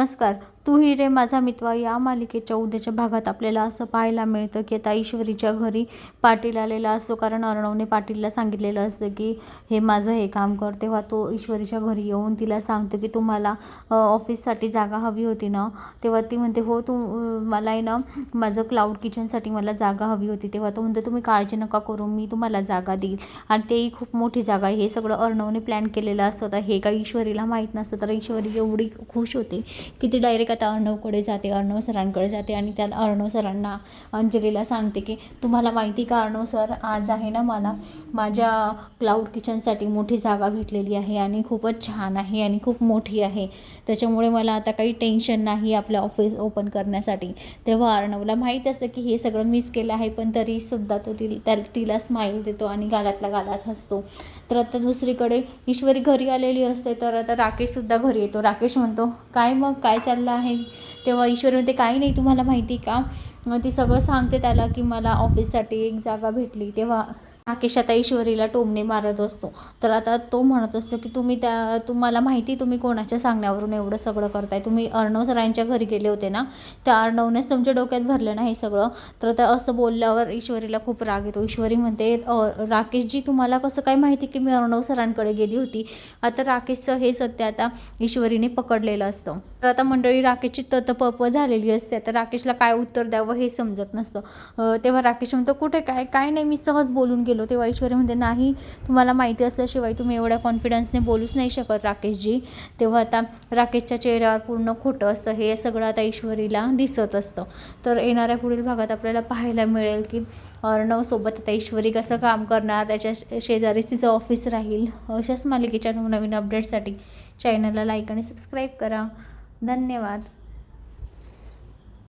नमस्कार. तू ही रे माझा मित्र या मालिकेच्या उद्याच्या भागात आपल्याला असं पाहायला मिळतं की आता ईश्वरीच्या घरी पाटील आलेला असतो. कारण अर्णवने पाटीलला सांगितलेलं असतं की हे माझं हे काम कर. तेव्हा तो ईश्वरीच्या घरी येऊन तिला सांगतो की तुम्हाला ऑफिससाठी जागा हवी होती ना? तेव्हा ती म्हणते हो तू मला आहे ना माझं क्लाउड किचनसाठी मला जागा हवी होती. तेव्हा तो म्हणतो तुम्ही काळजी नका करू मी तुम्हाला जागा देईल. आणि तेही खूप मोठी जागा आहे. हे सगळं अर्णवने प्लॅन केलेलं असतं. तर हे काही ईश्वरीला माहीत नसतं तर ईश्वरी एवढी खुश होते की ती डायरेक्ट आता अर्णवकडे जाते अर्णव सरांकडे जाते आणि त्या अर्णव सरांना अंजलीला सांगते की तुम्हाला माहिती का अर्णव सर आज आहे ना मला माझ्या क्लाउड किचनसाठी मोठी जागा भेटलेली आहे आणि खूपच छान आहे आणि खूप मोठी आहे. त्याच्यामुळे मला आता काही टेन्शन नाही आपलं ऑफिस ओपन करण्यासाठी. तेव्हा अर्णवला माहीत असतं की हे सगळं मिस केलं आहे पण तरीसुद्धा तो ति तिला स्माईल देतो आणि गालातल्या गालात हसतो. तर आता दुसरीकडे ईश्वरी घरी आलेली असते तर आता राकेशसुद्धा घरी येतो. राकेश म्हणतो काय मग? काय चाललं आहे? तेव्हा ईश्वरी म्हणते काही नाही तुम्हाला माहिती का? मग ती सगळं सांगते त्याला की मला ऑफिससाठी एक जागा भेटली. तेव्हा राकेश आता ईश्वरीला टोमणे मारत असतो. तर आता तो म्हणत असतो की तुम्ही त्या तुम्हाला माहिती तुम्ही कोणाच्या सांगण्यावरून एवढं सगळं करताय? तुम्ही अर्णव सरांच्या घरी गेले होते ना? त्या अर्णवनेच तुमच्या डोक्यात भरलं ना हे सगळं. तर आता असं बोलल्यावर ईश्वरीला खूप राग येतो. ईश्वरी म्हणते राकेशजी तुम्हाला कसं काय माहिती की मी अर्णव सरांकडे गेली होती? आता राकेशचं हे सत्य आता ईश्वरीने पकडलेलं असतं. तर आता मंडळी राकेशची ततपप झालेली असते. आता राकेशला काय उत्तर द्यावं हे समजत नसतं. तेव्हा राकेश म्हणतो कुठे काय? काय नाही मी सहज बोलून गेलो. तेव्हा ईश्वरी म्हणते नाही तुम्हाला माहिती असल्याशिवाय तुम्ही एवढ्या कॉन्फिडन्सने बोलूच नाही शकत राकेशजी. तेव्हा आता राकेशच्या चेहऱ्यावर पूर्ण खोटं असतं हे सगळं आता ईश्वरीला दिसत असतं. तर येणाऱ्या पुढील भागात आपल्याला पाहायला मिळेल की अर्णवसोबत आता ईश्वरी कसं काम करणार त्याच्या शेजारीच तिचं ऑफिस राहील अशाच मालिकेच्या नवनवीन अपडेटसाठी चॅनलला लाईक आणि सबस्क्राईब करा. धन्यवाद.